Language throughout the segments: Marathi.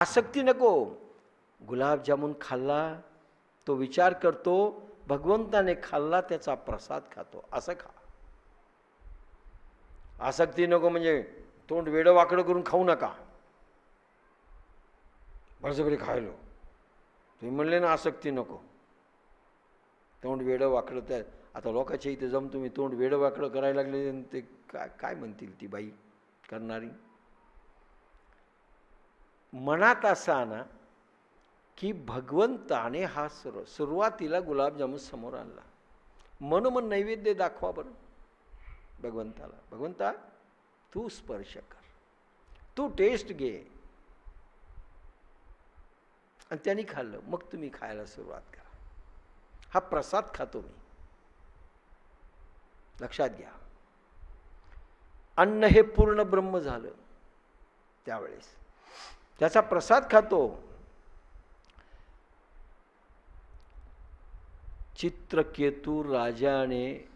आसक्ती नको. गुलाबजामुन खाल्ला तो विचार करतो भगवंताने खाल्ला त्याचा प्रसाद खातो. असं खा. आसक्ती नको म्हणजे तोंड वेडं वाकडं करून खाऊ नका. बळजबरी खायलो. तुम्ही म्हणले ना आसक्ती नको. तोंड वेडं वाकडं त्या आता लोकांच्या इथे जम तुम्ही तोंड वेडं वाकडं करायला लागले आणि ते काय काय म्हणतील ती बाई? करणारी? मनात असा आणा की भगवंताने हा सर्व सुरुवातीला गुलाबजामुन समोर आणला. मनोमन नैवेद्य दाखवा बरं. भगवंताला भगवंता तू स्पर्श कर. तू टेस्ट घे. आणि त्यांनी खाल्लं. मग तुम्ही खायला सुरुवात करा. हा प्रसाद खातो मी. लक्षात घ्या. अन्न हे पूर्ण ब्रह्म झालं त्यावेळेस. त्याचा प्रसाद खातो. चित्रकेतू राजाने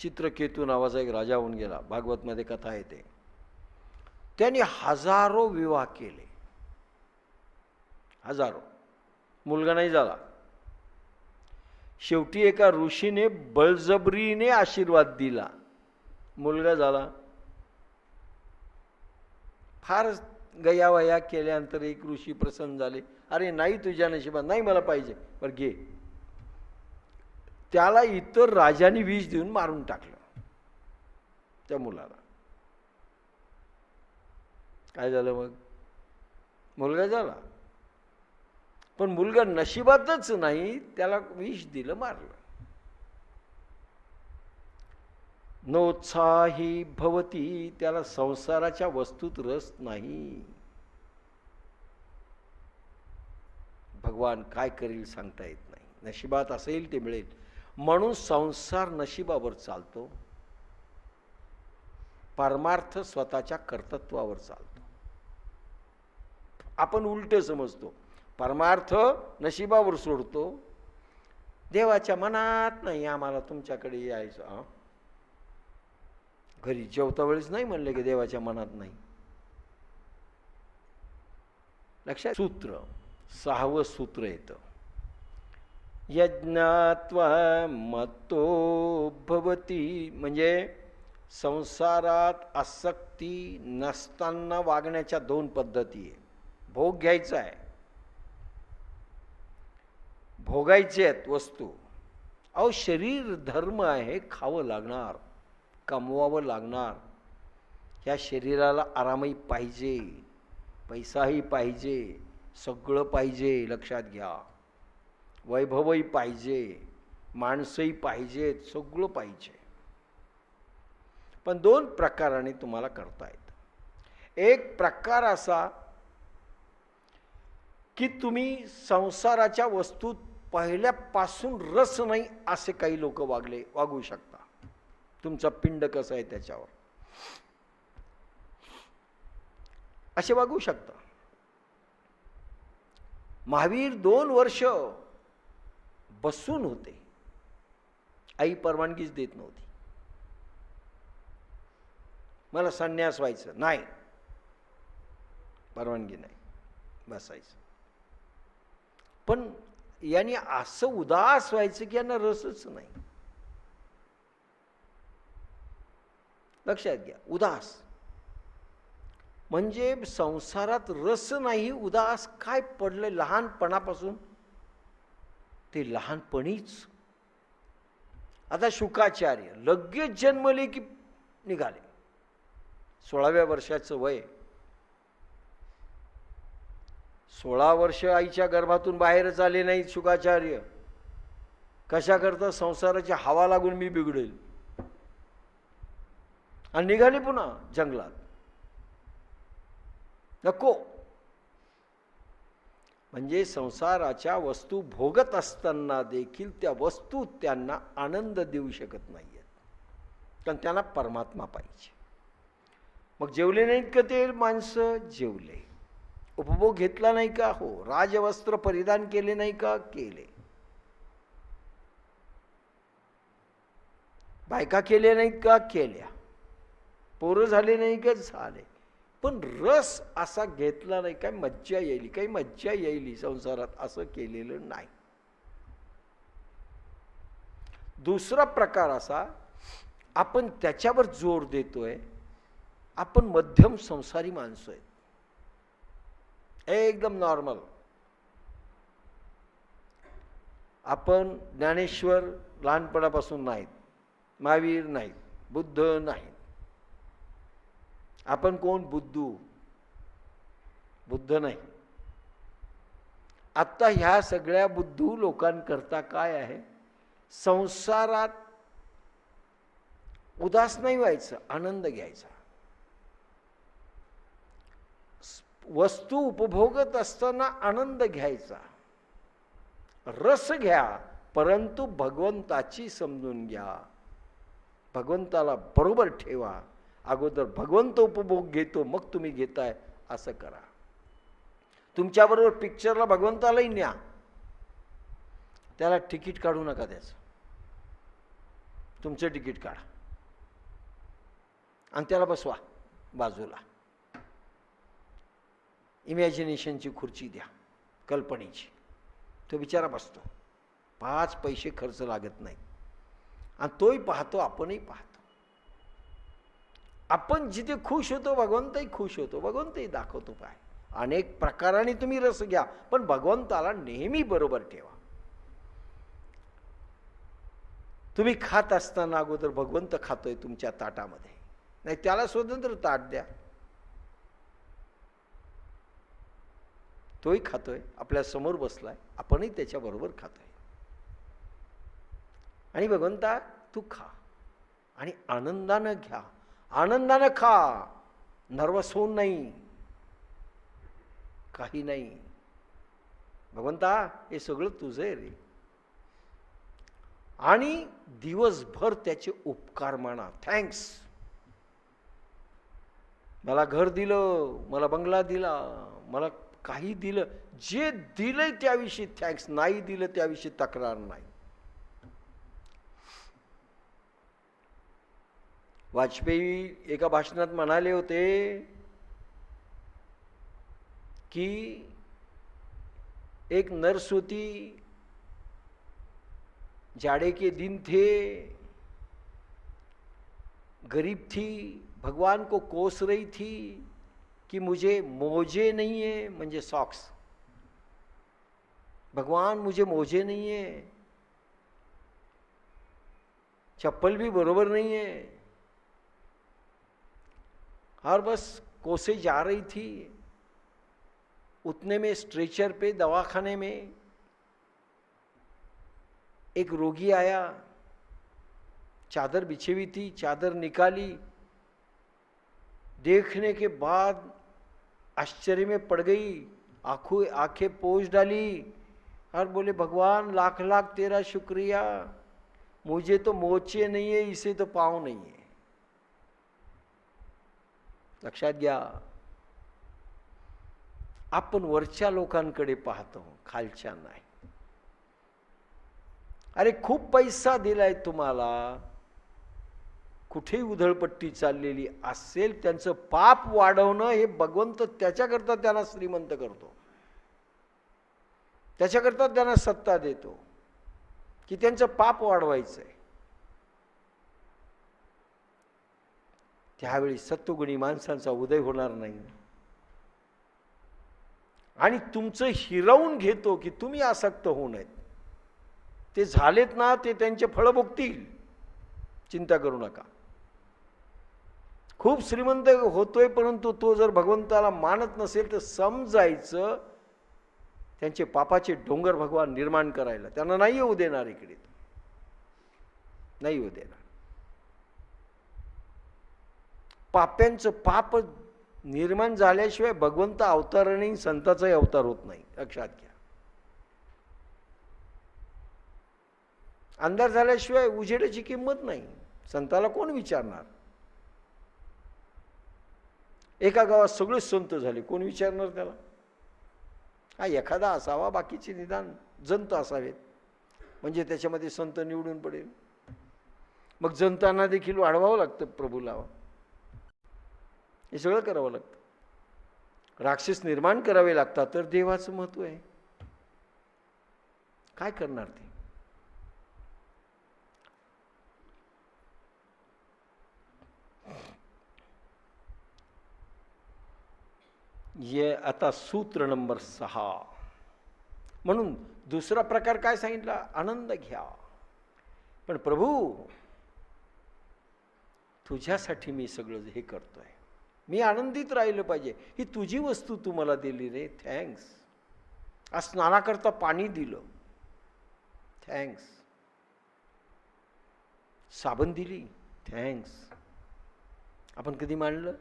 चित्रकेतू नावाचा एक राजा होऊन गेला. भागवतमध्ये कथा येते. त्यांनी हजारो विवाह केले. हजारो. मुलगा नाही झाला. शेवटी एका ऋषीने बळजबरीने आशीर्वाद दिला. मुलगा झाला. फार गयावया केल्यानंतर एक ऋषी प्रसन्न झाले. अरे नाही तुझ्या नशिबात नाही मला पाहिजे. बरं घे. त्याला इतर राजाने विष देऊन मारून टाकलं. त्या मुलाला. काय झालं मग? मुलगा झाला. पण मुलगा नशिबातच नाही त्याला विष दिलं मारलं. नोत्साही भवती त्याला संसाराच्या वस्तूत रस नाही. भगवान काय करील सांगता येत नाही. नशिबात असेल ते मिळेल. म्हणून संसार नशिबावर चालतो. परमार्थ स्वतःच्या कर्तृत्वावर चालतो. आपण उलट समजतो. परमार्थ नशिबावर सोडतो. देवाच्या मनात नाही आम्हाला तुमच्याकडे यायचं हां? घरी जेवता वेळेस नाही म्हणले की देवाच्या मनात नाही. लक्षात? सूत्र. सहावं सूत्र येतं. यज्ञात्वा मतो भवती. म्हणजे संसारात आसक्ती नसताना वागण्याच्या दोन पद्धती आहे भोग घ्यायचा आहे. भोगायचे आहेत वस्तू. अहो शरीर धर्म आहे खावं लागणार. कमवावं लागणार. ह्या शरीराला आरामही पाहिजे पैसाही पाहिजे सगळं पाहिजे लक्षात घ्या. वैभवही पाहिजे माणसंही पाहिजेत सगळं पाहिजे. पण दोन प्रकाराने तुम्हाला करता येतं. एक प्रकार असा की तुम्ही संसाराच्या वस्तूत पहिल्यापासून रस नाही असे काही लोक वागले वागू शकतात. तुमचा पिंड कसं आहे त्याच्यावर? असे वागू शकता. महावीर दोन वर्ष बसून होते. आई परवानगीच देत नव्हती. मला संन्यास व्हायचं. नाही. परवानगी नाही. बसायचं. पण यांनी असं उदास व्हायचं की यांना रसच नाही. लक्षात घ्या उदास. म्हणजे संसारात रस नाही उदास काय पडलं लहानपणापासून? ते लहानपणीच. आता शुकाचार्य लगेच जन्मले की निघाले. सोळाव्या वर्षाचं वय. सोळा वर्ष आईच्या गर्भातून बाहेरच आले नाहीत शुकाचार्य. कशा करता संसाराची हवा लागून मी बिघडेल? आणि निघाले पुन्हा जंगलात. नको. म्हणजे संसाराच्या वस्तू भोगत असताना देखील त्या वस्तू त्यांना आनंद देऊ शकत नाही आहेत कारण त्यांना परमात्मा पाहिजे. मग जेवले नाहीत का ते माणसं? जेवले. उपभोग घेतला नाही का? हो. राजवस्त्र परिधान केले नाही का? केले. बायका केल्या नाहीत का? केल्या. पोरं झाले नाही का? झाले. पण रस असा घेतला नाही काय मज्जा येईल काही मज्जा येईल संसारात असं केलेलं नाही. दुसरा प्रकार असा आपण त्याच्यावर जोर देतोय आपण मध्यम संसारी माणसं आहेत. एकदम नॉर्मल आपण ज्ञानेश्वर लहानपणापासून नाहीत महावीर नाहीत बुद्ध नाहीत. आपण कोण? बुद्धू. बुद्ध नाही. आत्ता ह्या सगळ्या बुद्धू लोकांकरता काय आहे? संसारात उदास नाही व्हायचं आनंद घ्यायचा. वस्तू उपभोगत असताना आनंद घ्यायचा. रस घ्या परंतु भगवंताची समजून घ्या. भगवंताला बरोबर ठेवा. अगोदर भगवंत उपभोग घेतो मग तुम्ही घेताय असं करा. तुमच्याबरोबर पिक्चरला भगवंतालाही न्या. त्याला तिकीट काढू नका त्याचं. तुमचं तिकीट काढा. आणि त्याला बसवा बाजूला. इमॅजिनेशनची खुर्ची द्या कल्पनेची. तो बिचारा बसतो. पाच पैसे खर्च लागत नाही. आणि तोही पाहतो आपणही पाहतो. आपण जिथे खुश होतो भगवंतही खुश होतो. भगवंतही दाखवतो पाय. अनेक प्रकाराने तुम्ही रस घ्या पण भगवंताला नेहमी बरोबर ठेवा. तुम्ही खात असताना अगोदर भगवंत खातोय तुमच्या ताटामध्ये. नाही त्याला स्वतंत्र ताट द्या. तोही खातोय आपल्यासमोर बसलाय आपणही त्याच्याबरोबर खातोय. आणि भगवंता तू खा. आणि आनंदानं घ्या. आनंदानं खा नर्वस होऊन नाही काही नाही. भगवंता हे सगळं तुझं आहे रे. आणि दिवसभर त्याचे उपकार माना. थँक्स मला घर दिलं मला बंगला दिला मला काही दिलं. जे दिलंय त्याविषयी थँक्स नाही दिलं त्याविषयी तक्रार नाही. वाजपेयी एका भाषणात म्हणाले होते की एक नर्स होती जाड़े के दिन थे, गरीब थी, भगवान को कोस रही थी कि मुझे मोजे नहीं है, म्हणजे सॉक्स भगवान मुझे मोजे नहीं है, चप्पल भी बरोबर नहीं है और बस कोसे जा रही थी, उतने में स्ट्रेचर पे, दवाखाने में, एक रोगी आया, चादर बिछी हुई थी, चादर निकाली, देखने के बाद आश्चर्य में पड़ गई, आँखों, आँखें पोछ डाली और बोले, भगवान लाख लाख तेरा शुक्रिया, मुझे तो मोचे नहीं है, इसे तो पाँव नहीं है। लक्षात घ्या. आपण वरच्या लोकांकडे पाहतो खालच्या नाही. अरे खूप पैसा दिलाय तुम्हाला. कुठेही उधळपट्टी चाललेली असेल त्यांचं पाप वाढवणं हे भगवंत त्याच्याकरता त्यांना श्रीमंत करतो. त्याच्याकरता त्यांना सत्ता देतो. की त्यांचं पाप वाढवायचं आहे त्यावेळी सत्वगुणी माणसांचा उदय होणार नाही. आणि तुमचं हिरवून घेतो की तुम्ही आसक्त होऊ नयेत. ते झालेत ना ते त्यांचे फळं भोगतील. चिंता करू नका. खूप श्रीमंत होतोय परंतु तो जर भगवंताला मानत नसेल तर समजायचं त्यांचे पापाचे डोंगर भगवान निर्माण करायला. त्यांना नाही येऊ देणार इकडे. नाही येऊ देणार. पाप्यांचं पाप निर्माण झाल्याशिवाय भगवंत अवताराने संताचाही अवतार होत नाही. लक्षात घ्या. अंधार झाल्याशिवाय उजेडाची किंमत नाही. संताला कोण विचारणार? एका गावात सगळेच संत झाले. कोण विचारणार त्याला? हा एखादा असावा बाकीचे निदान जंत असावेत. म्हणजे त्याच्यामध्ये संत निवडून पडेल. मग जंतांना देखील वाढवावं लागतं प्रभूला. हे सगळं करावं लागतं. राक्षस निर्माण करावे लागतात तर देवाचं महत्त्व आहे. काय करणार ते? ये आता सूत्र नंबर सहा. म्हणून दुसरा प्रकार काय सांगितला? आनंद घ्या. पण प्रभू तुझ्यासाठी मी सगळं हे करतोय. मी आनंदित राहिलं पाहिजे. ही तुझी वस्तू तू मला दिली रे. थँक्स आज स्नानाकरता पाणी दिलं. थँक्स साबण दिली. थँक्स आपण कधी मांडलं?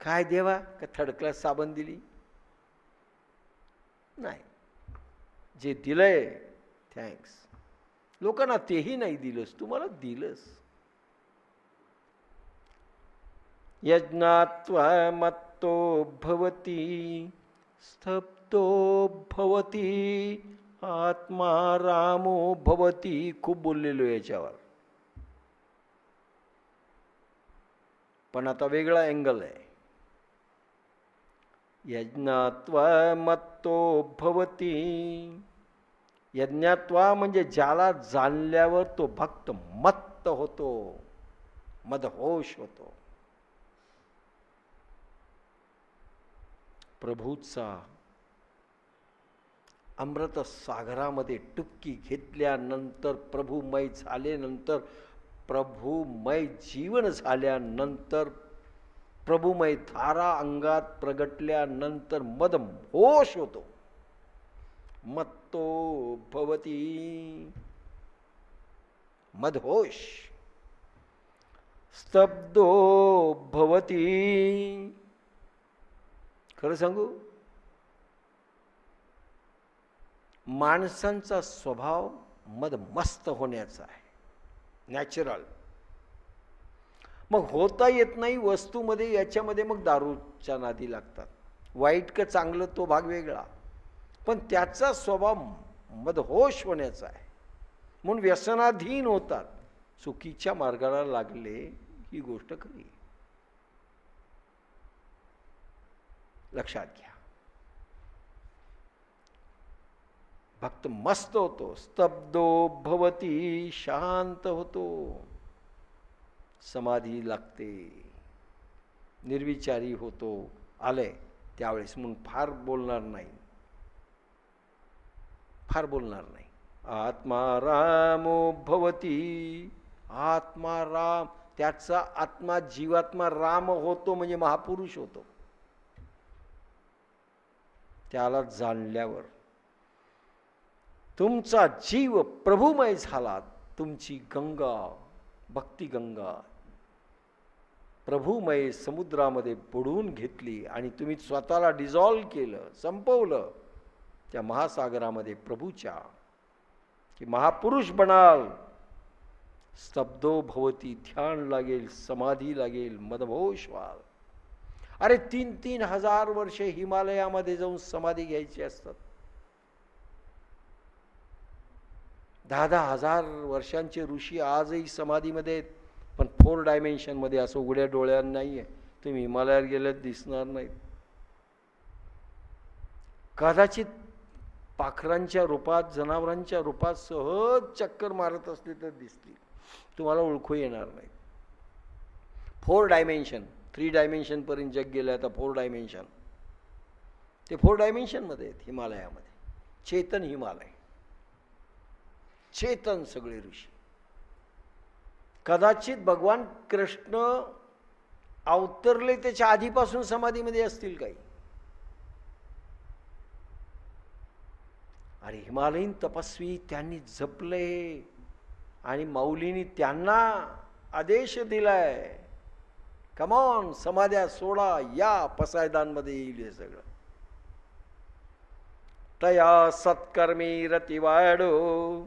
काय देवा? का थर्ड क्लास साबण दिली? नाही. जे दिलंय थँक्स लोकांना तेही नाही दिलंस. तुम्हाला दिलंस. यज्ञात्वमत्तो भवती स्तब्धो भवती आत्मा रामो भवती खूप बोललेलो याच्यावर. पण आता वेगळा अँगल आहे. यज्ञात्वमत्तो भवती यज्ञात्वा म्हणजे ज्याला जाणल्यावर तो भक्त मत्त होतो मदहोश होतो. प्रभूचा अमृत सागरामध्ये टुपकी घेतल्यानंतर प्रभूमय झाल्यानंतर प्रभूमय जीवन झाल्यानंतर प्रभूमय धारा अंगात प्रगटल्यानंतर मद होश होतो. मत्तो भवती मधोश स्तब्धो भवती खरं सांगू? माणसांचा स्वभाव मदमस्त होण्याचा आहे. नॅचरल मग होता येत नाही वस्तूमध्ये याच्यामध्ये मग दारूच्या नादी लागतात. वाईट का चांगलं तो भाग वेगळा. पण त्याचा स्वभाव मदहोश होण्याचा आहे. म्हणून व्यसनाधीन होतात. चुकीच्या मार्गाला लागले ही गोष्ट खरी लक्षात घ्या. भक्त मस्त होतो स्तब्धो भवती शांत होतो. समाधी लागते. निर्विचारी होतो आले त्यावेळेस म्हणून फार बोलणार नाही. फार बोलणार नाही. आत्मा रामो भवती आत्मा राम. त्याचा आत्मा जीवात्मा राम होतो म्हणजे महापुरुष होतो. त्याला जाणल्यावर तुमचा जीव प्रभुमय झाला तुमची गंगा भक्तिगंगा प्रभुमय समुद्रामध्ये बुडवून घेतली आणि तुम्ही स्वतःला डिझॉल्व केलं संपवलं त्या महासागरामध्ये प्रभूच्या की महापुरुष बनाल. स्तब्धो भवती ध्यान लागेल समाधी लागेल मदभोष व्हाल अरे तीन तीन हजार वर्षे हिमालयामध्ये जाऊन समाधी घ्यायची असतात. दहा दहा हजार वर्षांचे ऋषी आजही समाधीमध्ये आहेत पण फोर डायमेन्शनमध्ये असं उघड्या डोळ्यांना नाही आहे तुम्ही हिमालयात गेल्यात दिसणार नाहीत. कदाचित पाखरांच्या रूपात जनावरांच्या रूपात सहज चक्कर मारत असले तर दिसतील. तुम्हाला ओळखू येणार नाही फोर डायमेन्शन. थ्री डायमेन्शनपर्यंत जग गेलं आता फोर डायमेन्शन. ते फोर डायमेन्शनमध्ये आहेत हिमालयामध्ये. चेतन हिमालय. चेतन सगळे ऋषी. कदाचित भगवान कृष्ण अवतरले त्याच्या आधीपासून समाधीमध्ये असतील काही. आणि हिमालयीन तपस्वी त्यांनी जपले. आणि माऊलीनी त्यांना आदेश दिलाय. कमॉन समाध्या सोडा या पसायदानमध्ये येईल हे सगळं. तया सत्कर्मी रती वाढो.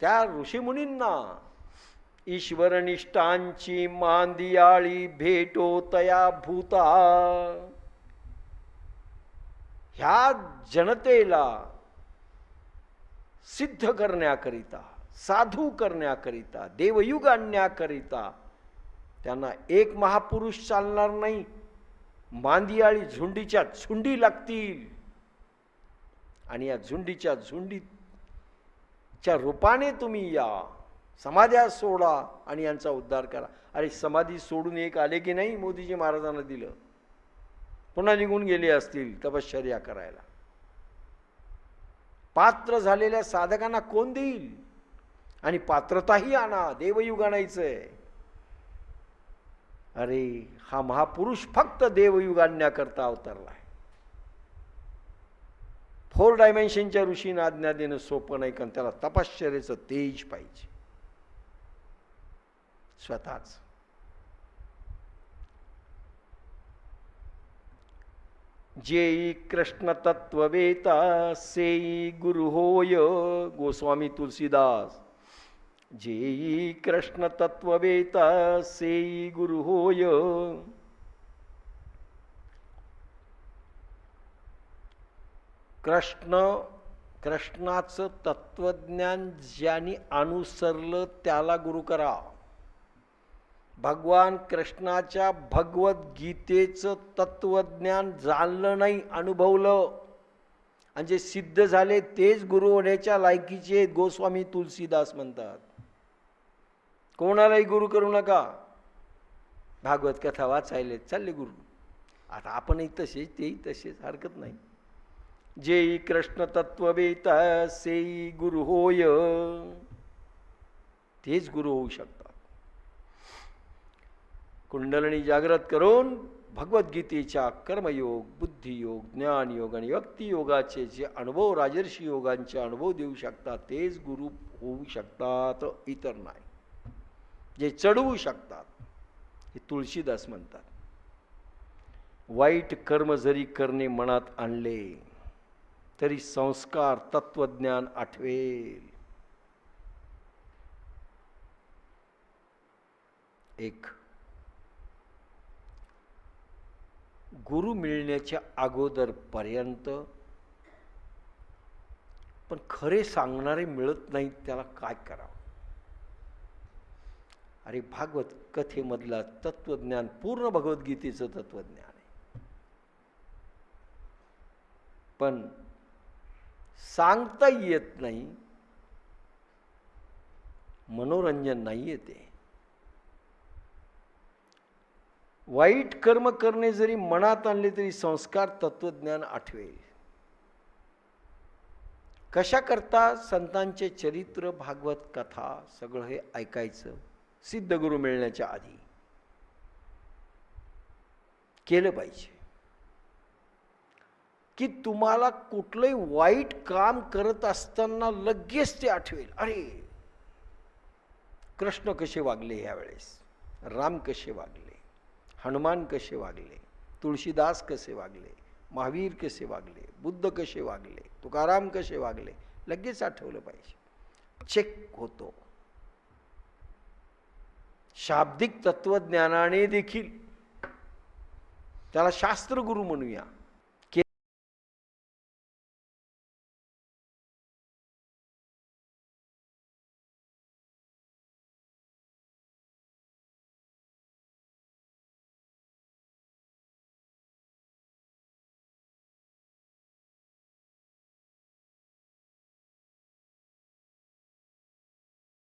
त्या ऋषीमुनींना ईश्वरनिष्ठांची मांदियाळी भेटो तया भूता. ह्या जनतेला सिद्ध करण्याकरिता साधू करण्याकरिता देवयुग आणण्याकरिता त्यांना एक महापुरुष चालणार नाही. मांदियाळी झुंडीच्या झुंडी लागतील. आणि या झुंडीच्या झुंडीच्या रूपाने तुम्ही या. समाध्या सोडा आणि यांचा उद्धार करा. अरे समाधी सोडून एक आले की नाही? मोदीजी महाराजांना दिलं. पुन्हा निघून गेले असतील तपश्चर्या करायला. पात्र झालेल्या साधकांना कोण देईल? आणि पात्रताही आणा देवयुग आणायचंय अरे हा महापुरुष फक्त देवयुग आणण्याकरता अवतरलाय. फोर डायमेन्शनच्या ऋषीनं आज्ञा देणं सोपं नाही कारण त्याला तपश्चर्याचं तेज पाहिजे. स्वतःच. जेई कृष्ण तत्ववेता सेई गुरु होय गोस्वामी तुलसीदास. जेई कृष्ण तत्ववेता सेई गुरु होय। कृष्ण कृष्णाचं तत्वज्ञान ज्यांनी अनुसरलं त्याला गुरु करा. भगवान कृष्णाच्या भगवद्गीतेचं तत्वज्ञान जाणलं नाही अनुभवलं. आणि जे सिद्ध झाले तेच गुरु होण्याच्या लायकीचे गोस्वामी तुलसीदास म्हणतात. कोणालाही गुरु करू नका. भागवत कथा वाचायले चालले गुरु. आता आपणही तसेच तेही तसेच हरकत नाही. जेई कृष्ण तत्ववेता सेई गुरु होय. तेच गुरु होऊ शकतात. कुंडलनी जागृत करून भगवद्गीतेच्या कर्मयोग बुद्धियोग ज्ञानयोग आणि व्यक्तियोगाचे जे अनुभव राजर्षी योगांचे अनुभव देऊ शकतात तेच गुरु होऊ शकतात इतर नाही. जे चढवू शकतात हे तुळशीदास म्हणतात. वाईट कर्म जरी करणे मनात आणले तरी संस्कार तत्वज्ञान आठवेल. एक गुरु मिळण्याच्या अगोदरपर्यंत पण खरे सांगणारे मिळत नाहीत त्याला काय करावं? अरे भागवत कथेमधला तत्वज्ञान पूर्ण भगवद्गीतेचं तत्वज्ञान आहे. पण सांगता येत नाही मनोरंजन नाही येते. वाईट कर्म करणे जरी मनात आणले तरी संस्कार तत्वज्ञान आठवेल. कशा करता संतांचे चरित्र भागवत कथा सगळं हे ऐकायचं? सिद्ध गुरु मिळण्याच्या आधी केलं पाहिजे. की तुम्हाला कुठलंही वाईट काम करत असताना लगेच ते आठवेल. अरे कृष्ण कसे वागले ह्यावेळेस? राम कसे वागले? हनुमान कसे वागले? तुळशीदास कसे वागले? महावीर कसे वागले? बुद्ध कसे वागले? तुकाराम कसे वागले? लगेच आठवलं पाहिजे. चेक होतो. शाब्दिक तत्वज्ञानाने देखील त्याला शास्त्रगुरु म्हणूया.